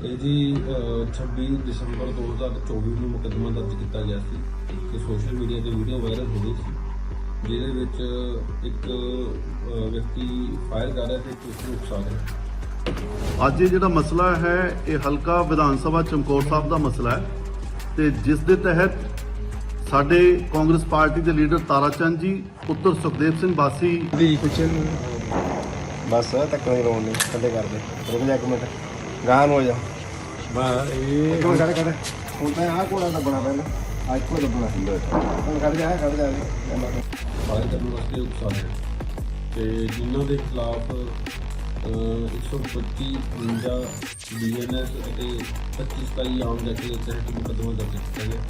ਇਹ ਜੀ ਅਹ, 26 ਦਸੰਬਰ 2024 ਨੂੰ ਮੁਕੱਦਮਾ ਦਰਜ ਕੀਤਾ ਗਿਆ ਸੀ ਕਿ ਸੋਸ਼ਲ ਮੀਡੀਆ ਤੇ ਵੀਡੀਓ ਵਾਇਰਲ ਹੋ ਰਹੀ ਸੀ ਜਿਹਦੇ ਵਿੱਚ ਇੱਕ ਵਿਅਕਤੀ ਫਾਇਰ ਕਰ ਰਿਹਾ ਤੇ ਇੱਕ ਉਸ ਨੂੰ ਉਕਸਾ ਰਿਹਾ। ਅੱਜ ਇਹ ਜਿਹੜਾ ਮਸਲਾ ਹੈ ਇਹ ਹਲਕਾ ਵਿਧਾਨ ਸਭਾ ਚਮਕੌਰ ਸਾਹਿਬ ਦਾ ਮਸਲਾ ਹੈ ਤੇ ਜਿਸ ਦੇ ਤਹਿਤ ਸਾਡੇ ਕਾਂਗਰਸ ਪਾਰਟੀ ਦੇ ਲੀਡਰ ਤਾਰਾਚੰਦ ਜੀ ਪੁੱਤਰ ਸੁਖਦੇਵ ਸਿੰਘ ਬਾਸੀ ਦੀ ਬਸ ਤੱਕ ਨਹੀਂ ਰੋਣ ਨਹੀਂ ਥੱਲੇ ਕਰ ਦੇ ਰੁਕ ਜਾ ਇੱਕ ਮਿੰਟ। ਗਾਂ ਨੂੰ ਹੋ ਜਾ। ਬਾ ਇਹ ਇੱਕ ਮਿੰਟ ਖੜੇ ਖੜੇ ਹੁਣ ਤਾਂ ਆਹ ਕੋੜਾ ਦੱਬਣਾ ਪਹਿਲਾਂ। ਆਹ ਇੱਕੋ ਹੀ ਦੱਬਣਾ ਹੁਣ ਖੜ ਜਾ ਖੜ ਜਾ। ਫਾਇਰ ਕਰਨ ਵਾਸਤੇ ਤੇ ਜਿਨ੍ਹਾਂ ਦੇ ਖਿਲਾਫ ਅਹ, 125 52 ਬੀਐਨਐਸ ਅਤੇ 25 27 ਆਮ ਜੱਟੀ ਦੇ ਮੁਕੱਦਮਾ ਦਰਜ ਕੀਤਾ ਗਿਆ।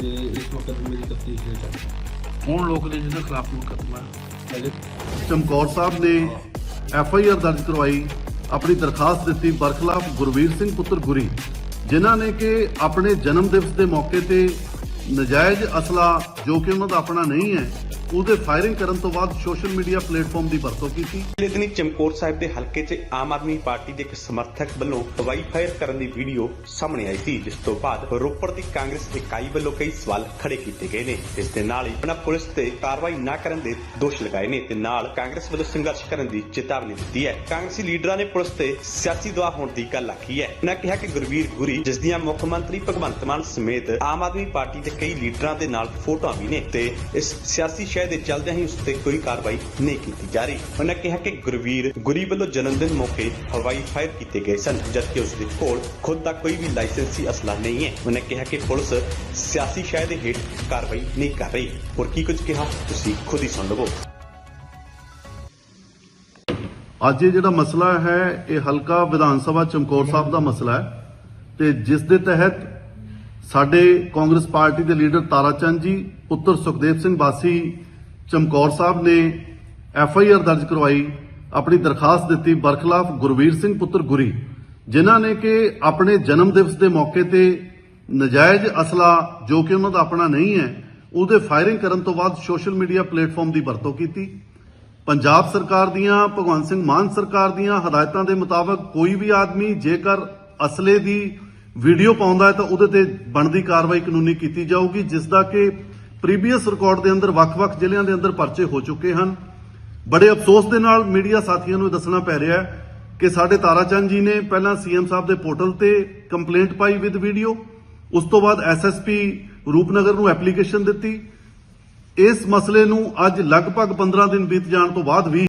ਤੇ ਇਸ ਮੁਕੱਦਮੇ ਦੀ ਤਫਤੀਸ਼ ਚੱਲ ਰਹੀ ਹੈ। ਕੌਣ ਲੋਕ ਨੇ ਜਿਹਦੇ ਖਿਲਾਫ ਮੁਕੱਦਮਾ ਚਮਕੌਰ ਸਾਹਿਬ ਨੇ ਐਫ ਆਈ ਆਰ ਦਰਜ ਕਰਵਾਈ। ਆਪਣੀ ਦਰਖਾਸਤ ਦਿੱਤੀ ਬਰਖਲਾਫ ਗੁਰਵੀਰ ਸਿੰਘ ਪੁੱਤਰ ਗੁਰੀ, ਜਿਨ੍ਹਾਂ ਨੇ ਕਿ ਆਪਣੇ ਜਨਮ ਦਿਵਸ ਦੇ ਮੌਕੇ ਤੇ ਨਜਾਇਜ਼ ਅਸਲਾ ਜੋ ਕਿ ਉਹਨਾਂ ਦਾ ਆਪਣਾ ਨਹੀਂ ਹੈ ਉਹਦੇ ਫਾਇਰਿੰਗ ਕਰਨ ਤੋਂ ਬਾਅਦ ਸੋਸ਼ਲ ਮੀਡੀਆ ਪਲੇਟਫਾਰਮ ਦੀ ਵਰਤੋਂ ਕੀਤੀ। ਪਿਛਲੇ ਚਮਕੌਰ ਸਾਹਿਬ ਦੇ ਹਲਕੇ 'ਚ ਆਮ ਆਦਮੀ ਪਾਰਟੀ ਦੇ ਇੱਕ ਸਮਰਥਕ ਵੱਲੋਂ ਹਵਾਈ ਫਾਇਰ ਕਰਨ ਦੀ ਵੀਡੀਓ ਸਾਹਮਣੇ ਆਈ ਸੀ, ਜਿਸ ਤੋਂ ਬਾਅਦ ਰੋਪੜ ਦੀ ਕਾਂਗਰਸ ਇਕਾਈ ਵੱਲੋਂ ਕਈ ਸਵਾਲ ਖੜੇ ਕੀਤੇ ਗਏ ਨੇ। ਇਸ ਦੇ ਨਾਲ ਹੀ ਉਹਨਾਂ ਪੁਲਿਸ ਤੇ ਕਾਰਵਾਈ ਨਾ ਕਰਨ ਦੇ ਦੋਸ਼ ਲਗਾਏ ਨੇ ਤੇ ਨਾਲ ਕਾਂਗਰਸ ਵੱਲੋਂ ਸੰਘਰਸ਼ ਕਰਨ ਦੀ ਚੇਤਾਵਨੀ ਦਿੱਤੀ ਹੈ। ਕਾਂਗਰਸੀ ਲੀਡਰਾਂ ਨੇ ਪੁਲਿਸ ਤੇ ਸਿਆਸੀ ਦਵਾ ਹੋਣ ਦੀ ਗੱਲ ਆਖੀ ਹੈ। ਉਹਨਾਂ ਕਿਹਾ ਕਿ ਗੁਰਵੀਰ ਗੁਰੀ, ਜਿਸ ਦੀਆਂ ਮੁੱਖ ਮੰਤਰੀ ਭਗਵੰਤ ਮਾਨ ਸਮੇਤ ਆਮ ਆਦਮੀ ਪਾਰਟੀ ਦੇ ਕਈ ਲੀਡਰਾਂ ਦੇ ਨਾਲ ਫੋਟੋਆਂ ਵੀ ਨੇ ਤੇ ਇਸ ਸਿਆਸੀ ਸ਼ਹਿ ਦੇ ਚੱਲਦਿਆਂ ਹੀ ਉਸ ਤੇ ਕੋਈ ਕਾਰਵਾਈ ਨਹੀਂ ਕੀਤੀ ਜਾ ਰਹੀ। ਉਹਨਾਂ ਕਿਹਾ ਕਿ ਗੁਰਵੀਰ ਗੁਰੀ ਵੱਲੋਂ ਜਨਮ ਮੌਕੇ ਹਵਾਈ ਫਾਇਰ ਕੀਤੇ ਗਏ ਸਨ, ਜਦਕਿ ਉਸ ਦੇ ਕੋਲ ਖੁਦ ਦਾ ਕੋਈ ਵੀ ਲਾਇਸੈਂਸੀ ਅਸਲਾ ਨਹੀਂ ਹੈ। ਉਹਨਾਂ ਕਿਹਾ ਕਿ ਪੁਲਿਸ ਸਿਆਸੀ ਸ਼ਹਿ ਦੇ ਹੇਠ ਕਾਰਵਾਈ ਨਹੀਂ ਕਰ ਰਹੀ। ਹੋਰ ਕੀ ਕੁਝ ਕਿਹਾ, ਤੁਸੀਂ ਖੁਦ ਹੀ ਸੁਣ ਲਵੋ। ਅੱਜ ਇਹ ਜਿਹੜਾ ਮਸਲਾ ਹੈ, ਇਹ ਹਲਕਾ ਵਿਧਾਨ ਸਭਾ ਚਮਕੌਰ ਸਾਹਿਬ ਦਾ ਮਸਲਾ ਹੈ ਤੇ ਜਿਸ ਦੇ ਤਹਿਤ ਸਾਡੇ ਕਾਂਗਰਸ ਪਾਰਟੀ ਦੇ ਲੀਡਰ ਤਾਰਾਚੰਦ ਜੀ, ਪੁੱਤਰ ਸੁਖਦੇਵ ਸਿੰਘ ਬਾਸੀ ਚਮਕੌਰ ਸਾਹਿਬ ਨੇ ਐਫ ਆਈ ਆਰ ਦਰਜ ਕਰਵਾਈ, ਆਪਣੀ ਦਰਖਾਸਤ ਦਿੱਤੀ ਬਰਖਲਾਫ ਗੁਰਵੀਰ ਸਿੰਘ ਪੁੱਤਰ ਗੁਰੀ, ਜਿਨ੍ਹਾਂ ਨੇ ਕਿ ਆਪਣੇ ਜਨਮ ਦਿਵਸ ਦੇ ਮੌਕੇ ਤੇ ਨਜਾਇਜ਼ ਅਸਲਾ ਜੋ ਕਿ ਉਹਨਾਂ ਦਾ ਆਪਣਾ ਨਹੀਂ ਹੈ, ਉਹਦੇ ਫਾਇਰਿੰਗ ਕਰਨ ਤੋਂ ਬਾਅਦ ਸੋਸ਼ਲ ਮੀਡੀਆ ਪਲੇਟਫਾਰਮ ਦੀ ਵਰਤੋਂ ਕੀਤੀ। ਪੰਜਾਬ ਸਰਕਾਰ ਦੀਆਂ, ਭਗਵੰਤ ਸਿੰਘ ਮਾਨ ਸਰਕਾਰ ਦੀਆਂ ਹਦਾਇਤਾਂ ਦੇ ਮੁਤਾਬਕ ਕੋਈ ਵੀ ਆਦਮੀ ਜੇਕਰ ਅਸਲੇ ਦੀ ਵੀਡੀਓ ਪਾਉਂਦਾ ਹੈ ਤਾਂ ਉਹਦੇ ਤੇ ਬਣਦੀ ਕਾਰਵਾਈ ਕਾਨੂੰਨੀ ਕੀਤੀ ਜਾਊਗੀ, ਜਿਸ ਦਾ ਕਿ ਪ੍ਰੀਵੀਅਸ ਰਿਕਾਰਡ ਦੇ ਅੰਦਰ, ਵੱਖ-ਵੱਖ ਜ਼ਿਲ੍ਹਿਆਂ ਦੇ ਅੰਦਰ ਪਰਚੇ ਹੋ ਚੁੱਕੇ ਹਨ। ਬੜੇ ਅਫਸੋਸ ਦੇ ਨਾਲ ਮੀਡੀਆ ਸਾਥੀਆਂ ਨੂੰ ਇਹ ਦੱਸਣਾ ਪੈ ਰਿਹਾ ਹੈ ਕਿ ਸਾਡੇ ਤਾਰਾਚੰਦ ਜੀ ਨੇ ਪਹਿਲਾਂ ਸੀਐਮ ਸਾਹਿਬ ਦੇ ਪੋਰਟਲ ਤੇ ਕੰਪਲੇਂਟ ਪਾਈ ਵਿਦ ਵੀਡੀਓ ਉਸ ਤੋਂ ਬਾਅਦ ਐਸਐਸਪੀ ਰੂਪਨਗਰ ਨੂੰ ਐਪਲੀਕੇਸ਼ਨ ਦਿੱਤੀ। ਇਸ ਮਸਲੇ ਨੂੰ ਅੱਜ ਲਗਭਗ 15 ਦਿਨ ਬੀਤ ਜਾਣ ਤੋਂ ਬਾਅਦ ਵੀ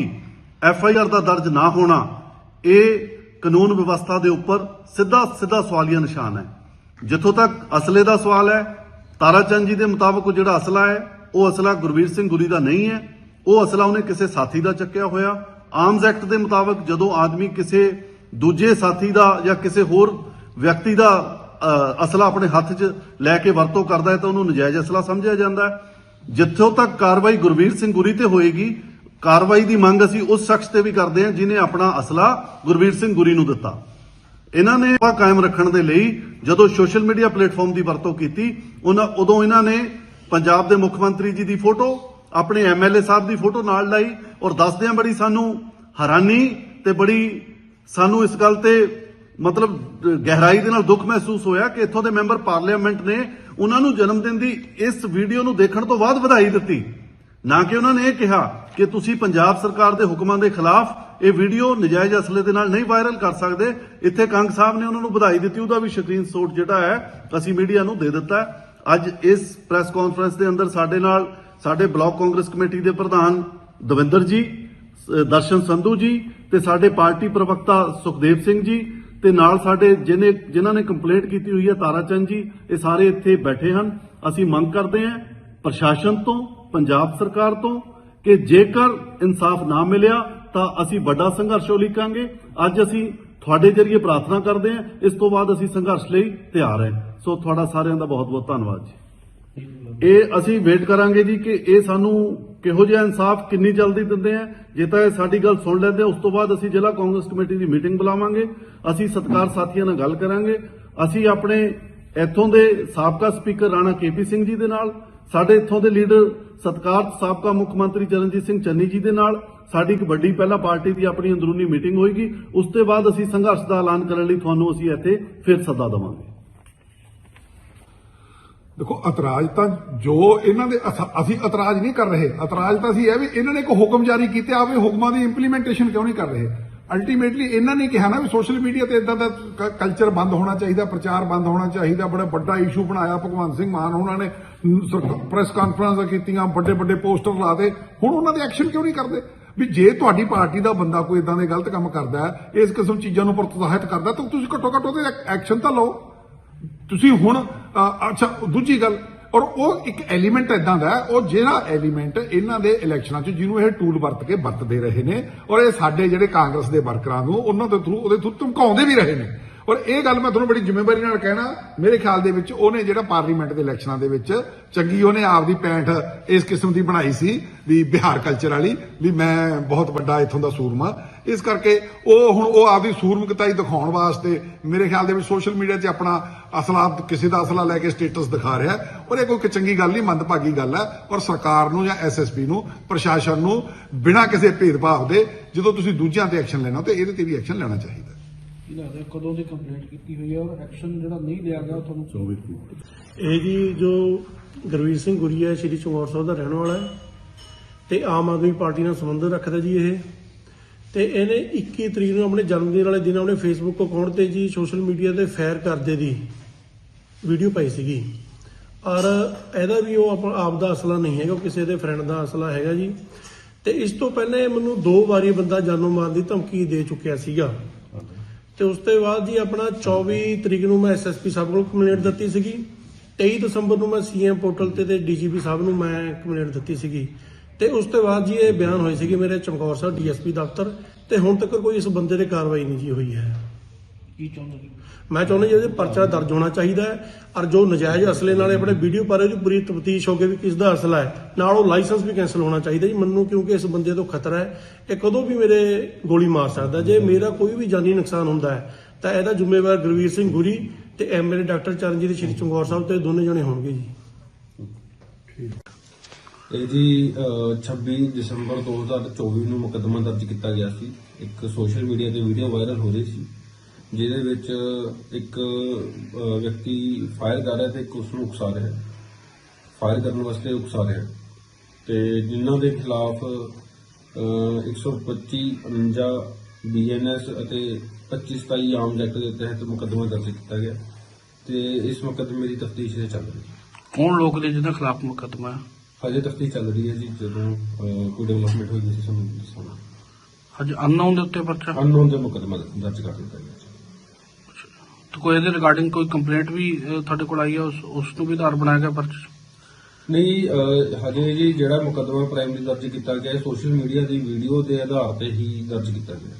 ਐਫ ਆਈ ਆਰ ਦਾ ਦਰਜ ਨਾ ਹੋਣਾ, ਇਹ ਕਾਨੂੰਨ ਵਿਵਸਥਾ ਦੇ ਉੱਪਰ ਸਿੱਧਾ ਸਿੱਧਾ ਸਵਾਲੀਆ ਨਿਸ਼ਾਨ ਹੈ। ਜਿੱਥੋਂ ਤੱਕ ਅਸਲੇ ਦਾ ਸਵਾਲ ਹੈ ਤਾਰਾਚੰਦ ਜੀ ਦੇ ਮੁਤਾਬਕ ਉਹ ਜਿਹੜਾ ਅਸਲਾ ਹੈ, ਉਹ ਅਸਲਾ ਗੁਰਵੀਰ ਸਿੰਘ ਗੁਰੀ ਦਾ ਨਹੀਂ ਹੈ। ਉਹ ਅਸਲਾ ਉਹਨੇ ਕਿਸੇ ਸਾਥੀ ਦਾ ਚੱਕਿਆ ਹੋਇਆ। ਆਰਮਸ ਐਕਟ ਦੇ ਮੁਤਾਬਕ ਜਦੋਂ ਆਦਮੀ ਕਿਸੇ ਦੂਜੇ ਸਾਥੀ ਦਾ ਜਾਂ ਕਿਸੇ ਹੋਰ ਵਿਅਕਤੀ ਦਾ ਅਸਲਾ ਆਪਣੇ ਹੱਥ 'ਚ ਲੈ ਕੇ ਵਰਤੋਂ ਕਰਦਾ ਹੈ ਤਾਂ ਉਹਨੂੰ ਨਜਾਇਜ਼ ਅਸਲਾ ਸਮਝਿਆ ਜਾਂਦਾ ਹੈ। ਜਿੱਥੋਂ ਤੱਕ ਕਾਰਵਾਈ ਗੁਰਵੀਰ ਸਿੰਘ ਗੁਰੀ ਤੇ ਹੋਏਗੀ, ਕਾਰਵਾਈ ਦੀ ਮੰਗ ਅਸੀਂ ਉਸ ਸ਼ਖਸ ਤੇ ਵੀ ਕਰਦੇ ਹਾਂ ਜਿਨੇ ਆਪਣਾ ਅਸਲਾ ਗੁਰਵੀਰ ਸਿੰਘ ਗੁਰੀ ਨੂੰ ਦਿੱਤਾ। ਇਹਨਾਂ ਨੇ ਵਾ ਕਾਇਮ ਰੱਖਣ ਦੇ ਲਈ ਜਦੋਂ ਸੋਸ਼ਲ ਮੀਡੀਆ ਪਲੇਟਫਾਰਮ ਦੀ ਵਰਤੋਂ ਕੀਤੀ, ਉਹਨਾਂ ਉਦੋਂ ਇਹਨਾਂ ਨੇ ਪੰਜਾਬ ਦੇ ਮੁੱਖ ਮੰਤਰੀ ਜੀ ਦੀ ਫੋਟੋ, ਆਪਣੇ ਐਮਐਲਏ ਸਾਹਿਬ ਦੀ ਫੋਟੋ ਨਾਲ ਲਾਈ ਔਰ ਦੱਸਦਿਆਂ ਬੜੀ ਸਾਨੂੰ ਹੈਰਾਨੀ ਤੇ ਬੜੀ ਸਾਨੂੰ ਇਸ ਗੱਲ ਤੇ ਮਤਲਬ ਗਹਿਰਾਈ ਦੇ ਨਾਲ ਦੁੱਖ ਮਹਿਸੂਸ ਹੋਇਆ ਕਿ ਇੱਥੋਂ ਦੇ ਮੈਂਬਰ ਪਾਰਲੀਮੈਂਟ ਨੇ ਉਹਨਾਂ ਨੂੰ ਜਨਮ ਦਿਨ ਦੀ ਇਸ ਵੀਡੀਓ ਨੂੰ ਦੇਖਣ ਤੋਂ ਬਾਅਦ ਵਧਾਈ ਦਿੱਤੀ। ਨਾ ਕਿ ਉਹਨਾਂ ਨੇ ਇਹ ਕਿਹਾ ਕਿ ਤੁਸੀਂ ਪੰਜਾਬ ਸਰਕਾਰ ਦੇ ਹੁਕਮਾਂ ਦੇ ਖਿਲਾਫ ਇਹ ਵੀਡੀਓ ਨਜਾਇਜ਼ ਅਸਲੇ ਦੇ ਨਾਲ ਨਹੀਂ ਵਾਇਰਲ ਕਰ ਸਕਦੇ। ਇੱਥੇ ਕੰਗ ਸਾਹਿਬ ਨੇ ਉਹਨਾਂ ਨੂੰ ਵਧਾਈ ਦਿੱਤੀ, ਉਹਦਾ ਵੀ ਸਕਰੀਨ ਸ਼ੋਟ ਜਿਹੜਾ ਹੈ, ਅਸੀਂ ਮੀਡੀਆ ਨੂੰ ਦੇ ਦਿੱਤਾ ਅੱਜ ਇਸ ਪ੍ਰੈਸ ਕਾਨਫਰੰਸ ਦੇ ਅੰਦਰ ਸਾਡੇ ਨਾਲ ਸਾਡੇ ਬਲਾਕ ਕਾਂਗਰਸ ਕਮੇਟੀ ਦੇ ਪ੍ਰਧਾਨ ਦਵਿੰਦਰ ਜੀ ਦਰਸ਼ਨ ਸੰਧੂ ਜੀ ਤੇ ਸਾਡੇ ਪਾਰਟੀ ਪ੍ਰਵਕਤਾ ਸੁਖਦੇਵ ਸਿੰਘ ਜੀ ਤੇ ਨਾਲ ਸਾਡੇ ਜਿਹਨੇ ਜਿਨ੍ਹਾਂ ਨੇ ਕੰਪਲੇਂਟ ਕੀਤੀ ਹੋਈ ਹੈ ਤਾਰਾਚੰਦ ਜੀ, ਇਹ ਸਾਰੇ ਇੱਥੇ ਬੈਠੇ ਹਨ। ਅਸੀਂ ਮੰਗ ਕਰਦੇ ਹਾਂ ਪ੍ਰਸ਼ਾਸਨ ਤੋਂ, ਪੰਜਾਬ ਸਰਕਾਰ ਤੋਂ ਕਿ ਜੇਕਰ ਇਨਸਾਫ ਨਾ ਮਿਲਿਆ ਤਾਂ ਅਸੀਂ ਵੱਡਾ ਸੰਘਰਸ਼ ਉਲੀਕਾਂਗੇ ਅੱਜ ਅਸੀਂ ਤੁਹਾਡੇ ਜਰੀਏ ਪ੍ਰਾਰਥਨਾ ਕਰਦੇ ਹਾਂ। ਇਸ ਤੋਂ ਬਾਅਦ ਅਸੀਂ ਸੰਘਰਸ਼ ਲਈ ਤਿਆਰ ਹਾਂ। ਸੋ ਤੁਹਾਡਾ ਸਾਰਿਆਂ ਦਾ ਬਹੁਤ ਬਹੁਤ ਧੰਨਵਾਦ ਜੀ। ਇਹ ਅਸੀਂ ਵੇਟ ਕਰਾਂਗੇ ਜੀ ਕਿ ਇਹ ਸਾਨੂੰ ਕਿਹੋ ਜਿਹਾ ਇਨਸਾਫ ਕਿੰਨੀ ਜਲਦੀ ਦਿੰਦੇ ਆ। ਜੇ ਤਾਂ ਇਹ ਸਾਡੀ ਗੱਲ ਸੁਣ ਲੈਂਦੇ ਆ, ਉਸ ਤੋਂ ਬਾਅਦ ਅਸੀਂ ਜ਼ਿਲ੍ਹਾ ਕਾਂਗਰਸ ਕਮੇਟੀ ਦੀ ਮੀਟਿੰਗ ਬੁਲਾਵਾਂਗੇ। ਅਸੀਂ ਸਤਕਾਰ ਸਾਥੀਆਂ ਨਾਲ ਗੱਲ ਕਰਾਂਗੇ। ਅਸੀਂ ਆਪਣੇ ਇੱਥੋਂ ਦੇ ਸਾਬਕਾ ਸਪੀਕਰ ਰਾਣਾ ਕੇਪੀ ਸਿੰਘ ਜੀ ਦੇ ਨਾਲ ਸਾਡੇ ਇੱਥੋਂ ਦੇ ਲੀਡਰ ਸਤਿਕਾਰਤ ਸਾਬਕਾ ਮੁੱਖ ਮੰਤਰੀ ਚਰਨਜੀਤ ਸਿੰਘ ਚੰਨੀ ਜੀ ਦੇ ਨਾਲ, ਸਾਡੀ ਇੱਕ ਵੱਡੀ ਪਹਿਲਾਂ ਪਾਰਟੀ ਦੀ ਆਪਣੀ ਅੰਦਰੂਨੀ ਮੀਟਿੰਗ ਹੋਏਗੀ, ਉਸ ਤੋਂ ਬਾਅਦ ਅਸੀਂ ਸੰਘਰਸ਼ ਦਾ ਐਲਾਨ ਕਰਨ ਲਈ ਤੁਹਾਨੂੰ ਅਸੀਂ ਇੱਥੇ ਫਿਰ ਸੱਦਾ ਦੇਵਾਂਗੇ। ਦੇਖੋ, ਇਤਰਾਜ਼ ਤਾਂ ਜੋ ਇਹਨਾਂ ਦੇ ਅਸੀਂ ਇਤਰਾਜ਼ ਨਹੀਂ ਕਰ ਰਹੇ, ਇਤਰਾਜ਼ ਤਾਂ ਅਸੀਂ ਇਹ ਵੀ, ਇਹਨਾਂ ਨੇ ਇੱਕ ਹੁਕਮ ਜਾਰੀ ਕੀਤੇ ਆਵੇ ਹੁਕਮਾਂ ਦੀ ਇੰਪਲੀਮੈਂਟੇਸ਼ਨ ਕਿਉਂ ਨਹੀਂ ਕਰ ਰਹੇ? ਅਲਟੀਮੇਟਲੀ ਇਹਨਾਂ ਨੇ ਕਿਹਾ ਨਾ ਵੀ ਸੋਸ਼ਲ ਮੀਡੀਆ ਤੇ ਇਦਾਂ ਦਾ ਕਲਚਰ ਬੰਦ ਹੋਣਾ ਚਾਹੀਦਾ, ਪ੍ਰਚਾਰ ਬੰਦ ਹੋਣਾ ਚਾਹੀਦਾ, ਬੜਾ ਵੱਡਾ ਇਸ਼ੂ ਬਣਾਇਆ ਭਗਵੰਤ ਸਿੰਘ ਮਾਨ, ਉਹਨਾਂ ਨੇ ਪ੍ਰੈਸ ਕਾਨਫਰੰਸਾਂ ਕੀਤੀਆਂ, ਵੱਡੇ ਵੱਡੇ ਪੋਸਟਰ ਲਾਤੇ ਹੁਣ ਉਹਨਾਂ ਦੇ ਐਕਸ਼ਨ ਕਿਉਂ ਨਹੀਂ ਕਰਦੇ? ਵੀ ਜੇ ਤੁਹਾਡੀ ਪਾਰਟੀ ਦਾ ਬੰਦਾ ਕੋਈ ਇਦਾਂ ਦੇ ਗਲਤ ਕੰਮ ਕਰਦਾ ਹੈ, ਇਸ ਕਿਸਮ ਚੀਜ਼ਾਂ ਨੂੰ ਪ੍ਰੋਤਸਾਹਿਤ ਕਰਦਾ, ਤਾਂ ਤੁਸੀਂ ਘੱਟੋ ਘੱਟ ਉਹਦੇ ਐਕਸ਼ਨ ਤਾਂ ਲਓ। ਤੁਸੀਂ ਹੁਣ ਅੱਛਾ, ਦੂਜੀ ਗੱਲ ਔਰ ਉਹ ਇੱਕ ਐਲੀਮੈਂਟ ਇਦਾਂ ਦਾ ਉਹ ਜਿਹੜਾ ਐਲੀਮੈਂਟ ਇਹਨਾਂ ਦੇ ਇਲੈਕਸ਼ਨਾਂ 'ਚ ਜਿਹਨੂੰ ਇਹ ਟੂਲ ਵਰਤ ਕੇ ਵਰਤਦੇ ਰਹੇ ਨੇ, ਔਰ ਇਹ ਸਾਡੇ ਜਿਹੜੇ ਕਾਂਗਰਸ ਦੇ ਵਰਕਰਾਂ ਨੂੰ ਉਹਨਾਂ ਦੇ ਥਰੂ ਉਹਦੇ ਥਰੂ ਧਮਕਾਉਂਦੇ ਵੀ ਰਹੇ ਨੇ। ਔਰ ਇਹ ਗੱਲ ਮੈਂ ਤੁਹਾਨੂੰ ਬੜੀ ਜ਼ਿੰਮੇਵਾਰੀ ਨਾਲ ਕਹਿਣਾ, ਮੇਰੇ ਖਿਆਲ ਦੇ ਵਿੱਚ ਉਹਨੇ ਜਿਹੜਾ ਪਾਰਲੀਮੈਂਟ ਦੇ ਇਲੈਕਸ਼ਨਾਂ ਦੇ ਵਿੱਚ ਚੰਗੀ ਉਹਨੇ ਆਪਦੀ ਪੈਂਠ ਇਸ ਕਿਸਮ ਦੀ ਬਣਾਈ ਸੀ ਵੀ ਬਿਹਾਰ ਕਲਚਰ ਵਾਲੀ, ਵੀ ਮੈਂ ਬਹੁਤ ਵੱਡਾ ਇੱਥੋਂ ਦਾ ਸੂਰਮਾ। ਇਸ ਕਰਕੇ ਉਹ ਹੁਣ ਉਹ ਆਪਦੀ ਸੂਰਮਕਤਾਈ ਦਿਖਾਉਣ ਵਾਸਤੇ ਮੇਰੇ ਖਿਆਲ ਦੇ ਵਿੱਚ ਸੋਸ਼ਲ ਮੀਡੀਆ 'ਚ ਆਪਣਾ ਅਸਲਾ, ਕਿਸੇ ਦਾ ਅਸਲਾ ਲੈ ਕੇ ਸਟੇਟਸ ਦਿਖਾ ਰਿਹਾ ਔਰ ਇਹ ਕੋਈ ਚੰਗੀ ਗੱਲ ਨਹੀਂ, ਮੰਦਭਾਗੀ ਗੱਲ ਹੈ। ਔਰ ਸਰਕਾਰ ਨੂੰ ਜਾਂ ਐਸਐਸਪੀ ਨੂੰ, ਪ੍ਰਸ਼ਾਸਨ ਨੂੰ ਬਿਨਾਂ ਕਿਸੇ ਭੇਦਭਾਵ ਦੇ ਜਦੋਂ ਤੁਸੀਂ ਦੂਜਿਆਂ ਤੇ ਐਕਸ਼ਨ ਲੈਣਾ, ਤੇ ਇਹਦੇ ਤੇ ਵੀ ਐਕਸ਼ਨ ਲੈਣਾ ਚਾਹੀਦਾ। ਕੀ ਲੱਗਦਾ ਕਦੋਂ ਦੀ ਕੰਪਲੇਂਟ ਕੀਤੀ ਹੋਈ ਹੈ ਔਰ ਐਕਸ਼ਨ ਜਿਹੜਾ ਨਹੀਂ ਲਿਆ ਗਿਆ ਤੁਹਾਨੂੰ ਇਹ ਜੀ ਜੋ ਗੁਰਵੀਰ ਸਿੰਘ ਗੁਰੀ ਹੈ ਸ਼੍ਰੀ ਚਮਕੌਰ ਸਾਹਿਬ ਦਾ ਰਹਿਣ ਵਾਲਾ ਹੈ ਤੇ ਆਮ ਆਦਮੀ ਪਾਰਟੀ ਨਾਲ ਸੰਬੰਧ ਰੱਖਦਾ ਜੀ ਇਹ। ਤੇ ਇਹਨੇ 21 ਤਰੀਕ ਨੂੰ ਆਪਣੇ ਜਨਮ ਦਿਨ ਵਾਲੇ ਦਿਨ ਆਪਣੇ ਫੇਸਬੁੱਕ ਅਕਾਊਂਟ ਤੇ ਜੀ ਸੋਸ਼ਲ ਮੀਡੀਆ ਤੇ ਫਾਇਰ ਕਰਦੇ ਦੀ ਵੀਡੀਓ ਪਾਈ ਸੀਗੀ। ਔਰ ਇਹਦਾ ਵੀ ਉਹ ਆਪਣਾ ਆਪ ਦਾ ਅਸਲਾ ਨਹੀਂ ਹੈਗਾ ਉਹ ਕਿਸੇ ਦੇ ਫਰੈਂਡ ਦਾ ਅਸਲਾ ਹੈਗਾ ਜੀ। ਤੇ ਇਸ ਤੋਂ ਪਹਿਲਾਂ ਇਹ ਮੈਨੂੰ ਦੋ ਵਾਰੀ ਬੰਦਾ ਜਾਨੋਂ ਮਾਰਨ ਦੀ ਧਮਕੀ ਦੇ ਚੁੱਕਿਆ ਸੀਗਾ। ਤੇ ਉਸ ਤੋਂ ਬਾਅਦ ਜੀ ਆਪਣਾ 24 ਤਰੀਕ ਨੂੰ ਮੈਂ ਐਸਐਸਪੀ ਸਾਹਿਬ ਕੋਲ ਕੰਪਲੇਂਟ ਦਿੱਤੀ ਸੀਗੀ। 23 ਦਸੰਬਰ ਨੂੰ ਮੈਂ ਸੀਐਮ ਪੋਰਟਲ ਤੇ ਤੇ ਡੀਜੀਪੀ ਸਾਹਿਬ ਨੂੰ ਮੈਂ ਕੰਪਲੇਂਟ ਦਿੱਤੀ ਸੀਗੀ। ਤੇ ਉਸ ਤੋਂ ਬਾਅਦ ਜੀ ਇਹ ਬਿਆਨ ਹੋਏ ਸੀਗੇ ਮੇਰੇ ਚਮਕੌਰ ਸਾਹਿਬ ਡੀਐਸਪੀ ਦਫ਼ਤਰ। ਤੇ ਹੁਣ ਤੱਕ ਕੋਈ ਇਸ ਬੰਦੇ ਤੇ ਕਾਰਵਾਈ ਨਹੀਂ ਜੀ ਹੋਈ ਹੈ। ਕੀ ਚਾਹੁੰਦੇ ਜੀ ਮੈਂ ਚਾਹੁੰਦਾ ਜੀ ਇਹਦੇ ਪਰਚਾ ਦਰਜ ਹੋਣਾ ਚਾਹੀਦਾ ਹੈ ਔਰ ਜੋ ਨਜਾਇਜ਼ ਅਸਲੇ ਨਾਲ ਆਪਣੇ ਵੀਡੀਓ ਪਾ ਰਹੇ ਜੀ ਪੂਰੀ ਤਫਤੀਸ਼ ਹੋ ਕੇ ਵੀ ਕਿਸ ਦਾ ਅਸਲਾ ਹੈ। ਨਾਲ ਉਹ ਲਾਇਸੈਂਸ ਵੀ ਕੈਨਸਲ ਹੋਣਾ ਚਾਹੀਦਾ ਜੀ ਮੈਨੂੰ ਕਿਉਂਕਿ ਇਸ ਬੰਦੇ ਤੋਂ ਖਤਰਾ ਹੈ। ਇਹ ਕਦੋਂ ਵੀ ਮੇਰੇ ਗੋਲੀ ਮਾਰ ਸਕਦਾ ਜੇ ਮੇਰਾ ਕੋਈ ਵੀ ਜਾਨੀ ਨੁਕਸਾਨ ਹੁੰਦਾ ਹੈ ਤਾਂ ਇਹਦਾ ਜ਼ਿੰਮੇਵਾਰ ਗੁਰਵੀਰ ਸਿੰਘ ਗੁਰੀ ਤੇ ਇਹ ਮੇਰੇ ਡਾਕਟਰ ਚਰਨਜੀਤ ਸ਼੍ਰੀ ਚਮਕੌਰ ਸਾਹਿਬ ਤੇ ਦੋਨੇ ਜਣੇ ਹੋਣਗੇ ਜੀ। ਇਹ ਜੀ ਅਹ, 26 ਦਸੰਬਰ 2024 ਨੂੰ ਮੁਕੱਦਮਾ ਦਰਜ ਕੀਤਾ ਗਿਆ ਸੀ। ਇੱਕ ਸੋਸ਼ਲ ਮੀਡੀਆ ਤੇ ਵੀਡੀਓ ਵਾਇਰਲ ਹੋ ਰਹੀ ਸੀ। ਜਿਹਦੇ ਵਿੱਚ ਇੱਕ ਵਿਅਕਤੀ ਫਾਇਰ ਕਰ ਰਿਹਾ ਤੇ ਇੱਕ ਉਸ ਨੂੰ ਉਕਸਾ ਰਿਹਾ ਫਾਇਰ ਕਰਨ ਵਾਸਤੇ ਉਕਸਾ ਰਿਹਾ ਤੇ ਜਿਨ੍ਹਾਂ ਦੇ ਖਿਲਾਫ ਅਹ, 125 49 ਬੀਐਨਐਸ ਅਤੇ 25 27 ਆਮ ਐਕਟ ਦੇ ਤਹਿਤ ਮੁਕੱਦਮਾ ਦਰਜ ਕੀਤਾ ਗਿਆ। ਤੇ ਇਸ ਮੁਕੱਦਮੇ ਦੀ ਤਫਤੀਸ਼ ਚੱਲ ਰਹੀ ਹੈ। ਕੌਣ ਲੋਕ ਨੇ ਜਿਹਨਾਂ ਖਿਲਾਫ ਮੁਕੱਦਮਾ? ਹਜੇ ਤਫਤੀਸ਼ ਚੱਲ ਰਹੀ ਹੈ ਜੀ ਜਦੋਂ ਕੋਈ ਡਿਵੈਲਪਮੈਂਟ ਹੋਈ ਅਸੀਂ ਤੁਹਾਨੂੰ ਦੱਸਾਂਗੇ ਅੱਜ ਅਨਨੋਨ ਦੇ ਉੱਤੇ ਪਰਚਾ? ਅਨਨੋਨ ਦੇ ਮੁਕੱਦਮਾ ਦਰਜ ਕਰ ਦਿੱਤਾ ਗਿਆ ਕੋਈ ਇਹਦੇ ਰਿਗਾਰਡਿੰਗ ਕੋਈ ਕੰਪਲੇਂਟ ਵੀ ਅਹ, ਤੁਹਾਡੇ ਕੋਲ ਆਈ ਹੈ ਉਸ ਉਸ ਨੂੰ ਵੀ ਆਧਾਰ ਬਣਾਇਆ ਗਿਆ ਪਰਚੇ 'ਚ? ਨਹੀਂ ਅਹ, ਹਜੇ ਜੀ ਜਿਹੜਾ ਮੁਕੱਦਮਾ ਪ੍ਰਾਇਮਰੀ ਦਰਜ ਕੀਤਾ ਗਿਆ ਸੋਸ਼ਲ ਮੀਡੀਆ ਦੀ ਵੀਡੀਓ ਦੇ ਆਧਾਰ ਤੇ ਹੀ ਦਰਜ ਕੀਤਾ ਗਿਆ